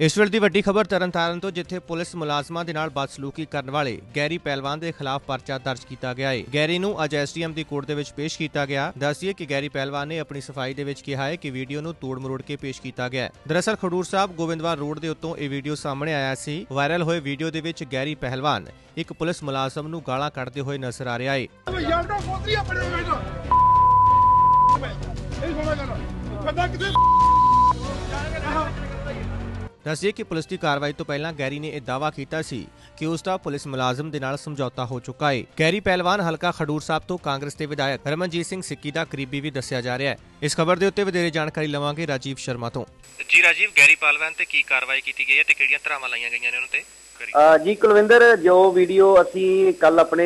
ਇਸ ਵੇਲੇ ਦੀ ਵੱਡੀ ਖਬਰ ਤਰਨਤਾਰਨ ਤੋਂ, ਜਿੱਥੇ ਪੁਲਿਸ ਮੁਲਾਜ਼ਮਾਂ ਦੇ ਨਾਲ ਬਦਸਲੂਕੀ ਕਰਨ ਵਾਲੇ ਗੈਰੀ ਪਹਿਲਵਾਨ ਦੇ ਖਿਲਾਫ ਪਰਚਾ ਦਰਜ ਕੀਤਾ ਗਿਆ ਹੈ ਗੈਰੀ ਨੂੰ ਅੱਜ ਐਸਡੀਐਮ ਦੀ ਕੋਰਟ ਦੇ ਵਿੱਚ ਪੇਸ਼ ਕੀਤਾ ਗਿਆ। ਦੱਸਿਏ ਕਿ ਗੈਰੀ ਪਹਿਲਵਾਨ ਨੇ ਆਪਣੀ ਸਫ਼ਾਈ ਦੇ ਵਿੱਚ ਕਿਹਾ ਹੈ ਕਿ ਵੀਡੀਓ ਨੂੰ ਤੋੜ ਮਰੋੜ ਕੇ ਪੇਸ਼ ਕੀਤਾ ਗਿਆ ਹੈ ਦਰਅਸਲ, ਖਡੂਰ ਸਾਹਿਬ ਗੋਬਿੰਦਵਾਲ ਰੋਡ ਦੇ ਉੱਤੋਂ ਇਹ ਵੀਡੀਓ ਸਾਹਮਣੇ ਆਇਆ ਸੀ। ਵਾਇਰਲ ਹੋਏ ਵੀਡੀਓ ਦੇ ਵਿੱਚ ਗੈਰੀ ਪਹਿਲਵਾਨ ਇੱਕ ਪੁਲਿਸ ਮੁਲਾਜ਼ਮ ਨੂੰ ਗਾਲਾਂ ਕੱਢਦੇ ਹੋਏ ਨਜ਼ਰ ਆ ਰਿਹਾ ਹੈ ਇਹ ਸੁਣਾ ਕਰ ਬੰਦਾ ਕਿਤੇ ਦੱਸਿਏ ਕਿ ਪੁਲਿਸ ਦੀ ਕਾਰਵਾਈ ਤੋਂ ਪਹਿਲਾਂ ਗੈਰੀ ਨੇ ਇਹ ਦਾਅਵਾ ਕੀਤਾ ਸੀ ਕਿ ਉਸ ਦਾ ਪੁਲਿਸ ਮੁਲਾਜ਼ਮ ਦੇ ਨਾਲ ਸਮਝੌਤਾ ਹੋ ਚੁੱਕਾ ਹੈ ਗੈਰੀ ਪਹਿਲਵਾਨ ਹਲਕਾ ਖਡੂਰ ਸਾਹਿਬ ਤੋਂ ਕਾਂਗਰਸ ਦੇ ਵਿਧਾਇਕ ਰਮਨਜੀਤ ਸਿੰਘ ਸਿੱਕੀ ਦਾ ਕਰੀਬੀ ਵੀ ਦੱਸਿਆ ਜਾ ਰਿਹਾ ਹੈ। ਇਸ ਖਬਰ ਦੇ ਉੱਤੇ ਵਧੇਰੇ ਜਾਣਕਾਰੀ ਲਵਾਂਗੇ ਰਾਜੀਵ ਸ਼ਰਮਾ ਤੋਂ। ਜੀ ਰਾਜੀਵ ਗੈਰੀ ਪਹਿਲਵਾਨ ਤੇ ਕੀ ਕਾਰਵਾਈ ਕੀਤੀ ਗਈ ਹੈ ਤੇ ਕਿਹੜੀਆਂ ਧਰਾਵਾਂ ਲਾਈਆਂ ਗਈਆਂ ਨੇ ਉਹਨਾਂ ਤੇ? ਜੀ ਕੁਲਵਿੰਦਰ ਜੋ ਵੀਡੀਓ ਅਸੀਂ ਕੱਲ ਆਪਣੇ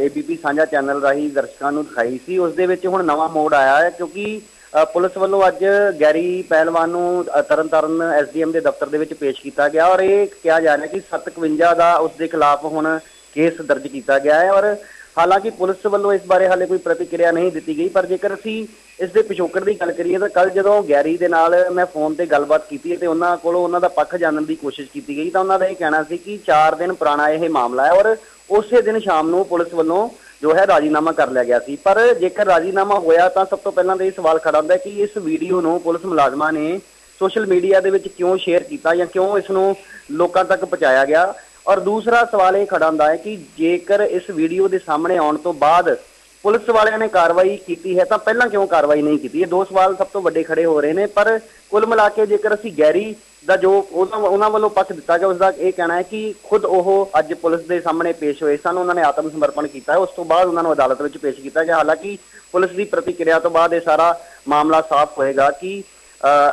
ਏਬੀਪੀ ਸਾਂਝਾ ਚੈਨਲ ਰਾਹੀਂ ਦਰਸ਼ਕਾਂ ਨੂੰ ਦਿਖਾਈ ਸੀ ਉਸ ਦੇ ਵਿੱਚ ਹੁਣ ਨਵਾਂ ਮੋੜ ਆਇਆ ਹੈ ਕਿਉਂਕਿ ਪੁਲਿਸ ਵੱਲੋਂ ਅੱਜ ਗੈਰੀ ਪਹਿਲਵਾਨ ਨੂੰ ਅ, ਤਰਨਤਾਰਨ ਐਸਡੀਐਮ ਦੇ ਦਫ਼ਤਰ ਦੇ ਵਿੱਚ ਪੇਸ਼ ਕੀਤਾ ਗਿਆ ਔਰ ਇਹ ਕਿਹਾ ਜਾ ਰਿਹਾ ਕਿ 751 ਦਾ ਉਸ ਦੇ ਖਿਲਾਫ ਹੁਣ ਕੇਸ ਦਰਜ ਕੀਤਾ ਗਿਆ ਹੈ ਔਰ ਹਾਲਾਂਕਿ ਪੁਲਿਸ ਵੱਲੋਂ ਇਸ ਬਾਰੇ ਹਾਲੇ ਕੋਈ ਪ੍ਰਤੀਕਿਰਿਆ ਨਹੀਂ ਦਿੱਤੀ ਗਈ ਪਰ ਜੇਕਰ ਅਸੀਂ ਇਸ ਦੇ ਪਿਛੋਕੜ ਦੀ ਗੱਲ ਕਰੀਏ ਤਾਂ ਕੱਲ ਜਦੋਂ ਗੈਰੀ ਦੇ ਨਾਲ ਮੈਂ ਫੋਨ ਤੇ ਗੱਲਬਾਤ ਕੀਤੀ ਤੇ ਉਹਨਾਂ ਕੋਲੋਂ ਉਹਨਾਂ ਦਾ ਪੱਖ ਜਾਣਨ ਦੀ ਕੋਸ਼ਿਸ਼ ਕੀਤੀ ਗਈ ਤਾਂ ਉਹਨਾਂ ਦਾ ਇਹ ਕਹਿਣਾ ਸੀ ਕਿ 4 ਦਿਨ ਪੁਰਾਣਾ ਇਹ ਮਾਮਲਾ ਹੈ ਔਰ ਉਸੇ ਦਿਨ ਸ਼ਾਮ ਨੂੰ ਪੁਲਿਸ ਵੱਲੋਂ ਜੋ ਹੈ ਰਾਜੀਨਾਮਾ ਕਰ ਲਿਆ ਗਿਆ ਸੀ। ਪਰ ਜੇਕਰ ਰਾਜੀਨਾਮਾ ਹੋਇਆ ਤਾਂ ਸਭ ਤੋਂ ਪਹਿਲਾਂ ਤਾਂ ਇਹ ਸਵਾਲ ਖੜਾ ਹੁੰਦਾ ਕਿ ਇਸ ਵੀਡੀਓ ਨੂੰ ਪੁਲਿਸ ਮੁਲਾਜ਼ਮਾਂ ਨੇ ਸੋਸ਼ਲ ਮੀਡੀਆ ਦੇ ਵਿੱਚ ਕਿਉਂ ਸ਼ੇਅਰ ਕੀਤਾ ਜਾਂ ਕਿਉਂ ਇਸ ਨੂੰ ਲੋਕਾਂ ਤੱਕ ਪਹੁੰਚਾਇਆ ਗਿਆ? ਔਰ ਦੂਸਰਾ ਸਵਾਲ ਇਹ ਖੜਾ ਹੁੰਦਾ ਹੈ ਕਿ ਜੇਕਰ ਇਸ ਵੀਡੀਓ ਦੇ ਸਾਹਮਣੇ ਆਉਣ ਤੋਂ ਬਾਅਦ ਪੁਲਿਸ ਵਾਲਿਆਂ ਨੇ ਕਾਰਵਾਈ ਕੀਤੀ ਹੈ ਤਾਂ ਪਹਿਲਾਂ ਕਿਉਂ ਕਾਰਵਾਈ ਨਹੀਂ ਕੀਤੀ? ਇਹ ਦੋ ਸਵਾਲ ਸਭ ਤੋਂ ਵੱਡੇ ਖੜੇ ਹੋ ਰਹੇ ਨੇ, ਪਰ ਕੁੱਲ ਮਿਲਾ ਕੇ ਜੇਕਰ ਅਸੀਂ ਗੈਰੀ ਦਾ ਜੋ ਉਹਨਾਂ ਉਹਨਾਂ ਵੱਲੋਂ ਪੱਖ ਦਿੱਤਾ ਗਿਆ ਉਸ ਦਾ ਇਹ ਕਹਿਣਾ ਹੈ ਕਿ ਖੁਦ ਉਹ ਅੱਜ ਪੁਲਿਸ ਦੇ ਸਾਹਮਣੇ ਪੇਸ਼ ਹੋਏ ਸਨ, ਉਹਨਾਂ ਨੇ ਆਤਮ ਸਮਰਪਣ ਕੀਤਾ ਹੈ, ਉਸ ਤੋਂ ਬਾਅਦ ਉਹਨਾਂ ਨੂੰ ਅਦਾਲਤ ਵਿੱਚ ਪੇਸ਼ ਕੀਤਾ ਗਿਆ। ਹਾਲਾਂਕਿ ਪੁਲਿਸ ਦੀ ਪ੍ਰਤੀਕਿਰਿਆ ਤੋਂ ਬਾਅਦ ਇਹ ਸਾਰਾ ਮਾਮਲਾ ਸਾਫ਼ ਹੋਏਗਾ ਕਿ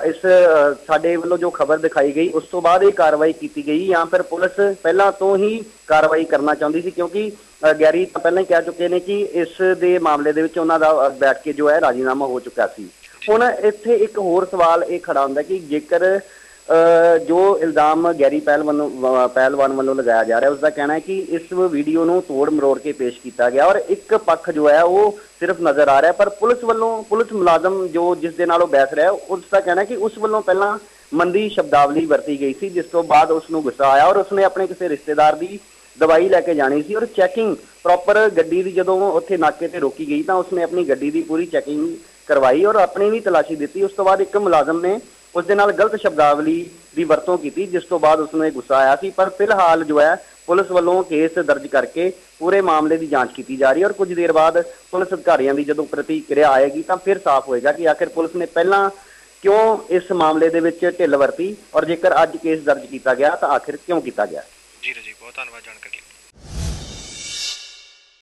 ਇਸ ਸਾਡੇ ਵੱਲੋਂ ਜੋ ਖਬਰ ਦਿਖਾਈ ਗਈ, ਉਸ ਤੋਂ ਬਾਅਦ ਇਹ ਕਾਰਵਾਈ ਕੀਤੀ ਗਈ ਜਾਂ ਫਿਰ ਪੁਲਿਸ ਪਹਿਲਾਂ ਤੋਂ ਹੀ ਕਾਰਵਾਈ ਕਰਨਾ ਚਾਹੁੰਦੀ ਸੀ ਕਿਉਂਕਿ ਗੈਰੀ ਤਾਂ ਪਹਿਲਾਂ ਹੀ ਕਹਿ ਚੁੱਕੇ ਨੇ ਕਿ ਇਸ ਦੇ ਮਾਮਲੇ ਦੇ ਵਿੱਚ ਉਹਨਾਂ ਦਾ ਬੈਠ ਕੇ ਜੋ ਹੈ ਰਾਜੀਨਾਮਾ ਹੋ ਚੁੱਕਾ ਸੀ। ਹੁਣ ਇੱਥੇ ਇੱਕ ਹੋਰ ਸਵਾਲ ਇਹ ਖੜਾ ਹੁੰਦਾ ਕਿ ਜੇਕਰ ਜੋ ਇਲਜ਼ਾਮ ਗੈਰੀ ਪਹਿਲਵਾਨ ਪਹਿਲਵਾਨ ਵੱਲੋਂ ਲਗਾਇਆ ਜਾ ਰਿਹਾ ਉਸ ਦਾ ਕਹਿਣਾ ਹੈ ਕਿ ਇਸ ਵੀਡੀਓ ਨੂੰ ਤੋੜ ਮਰੋੜ ਕੇ ਪੇਸ਼ ਕੀਤਾ ਗਿਆ ਔਰ ਇੱਕ ਪੱਖ ਜੋ ਹੈ ਉਹ ਸਿਰਫ ਨਜ਼ਰ ਆ ਰਿਹਾ, ਪਰ ਪੁਲਿਸ ਵੱਲੋਂ, ਪੁਲਿਸ ਮੁਲਾਜ਼ਮ ਜੋ ਜਿਸ ਦੇ ਨਾਲ ਉਹ ਬਹਿਸ ਰਿਹਾ ਉਸ ਦਾ ਕਹਿਣਾ ਹੈ ਕਿ ਉਸ ਵੱਲੋਂ ਪਹਿਲਾਂ ਮੰਦੀ ਸ਼ਬਦਾਵਲੀ ਵਰਤੀ ਗਈ ਸੀ, ਜਿਸ ਤੋਂ ਬਾਅਦ ਉਸ ਨੂੰ ਗੁੱਸਾ ਆਇਆ ਔਰ ਉਸਨੇ ਆਪਣੇ ਕਿਸੇ ਰਿਸ਼ਤੇਦਾਰ ਦੀ ਦਵਾਈ ਲੈ ਕੇ ਜਾਣੀ ਸੀ ਔਰ ਚੈਕਿੰਗ, ਪ੍ਰੋਪਰ ਗੱਡੀ ਦੀ ਜਦੋਂ ਉੱਥੇ ਨਾਕੇ ਤੇ ਰੋਕੀ ਗਈ ਤਾਂ ਉਸਨੇ ਆਪਣੀ ਗੱਡੀ ਦੀ ਪੂਰੀ ਚੈਕਿੰਗ ਕਰਵਾਈ ਔਰ ਆਪਣੀ ਵੀ ਤਲਾਸ਼ੀ ਦਿੱਤੀ, ਉਸ ਤੋਂ ਬਾਅਦ ਇੱਕ ਮੁਲਾਜ਼ਮ ਨੇ ਉਸ ਦੇ ਨਾਲ ਗਲਤ ਸ਼ਬਦਾਵਲੀ ਦੀ ਵਰਤੋਂ ਕੀਤੀ, ਜਿਸ ਤੋਂ ਬਾਅਦ ਉਸ ਨੂੰ ਇਹ ਗੁੱਸਾ ਆਇਆ ਸੀ। ਪਰ ਫਿਲਹਾਲ ਜੋ ਹੈ, ਪੁਲਿਸ ਵੱਲੋਂ ਕੇਸ ਦਰਜ ਕਰਕੇ ਪੂਰੇ ਮਾਮਲੇ ਦੀ ਜਾਂਚ ਕੀਤੀ ਜਾ ਰਹੀ ਹੈ ਔਰ ਕੁਝ ਦੇਰ ਬਾਅਦ ਪੁਲਿਸ ਅਧਿਕਾਰੀਆਂ ਦੀ ਜਦੋਂ ਪ੍ਰਤੀਕਿਰਿਆ ਆਏਗੀ ਤਾਂ ਫਿਰ ਸਾਫ਼ ਹੋਏਗਾ ਕਿ ਆਖਿਰ ਪੁਲਿਸ ਨੇ ਪਹਿਲਾਂ ਕਿਉਂ ਇਸ ਮਾਮਲੇ ਦੇ ਵਿੱਚ ਢਿੱਲ ਵਰਤੀ ਔਰ ਜੇਕਰ ਅੱਜ ਕੇਸ ਦਰਜ ਕੀਤਾ ਗਿਆ ਤਾਂ ਆਖਿਰ ਕਿਉਂ ਕੀਤਾ ਗਿਆ? ਜੀ ਰਾਜੀਵ ਬਹੁਤ ਧੰਨਵਾਦ ਜਾਣਕਾਰੀ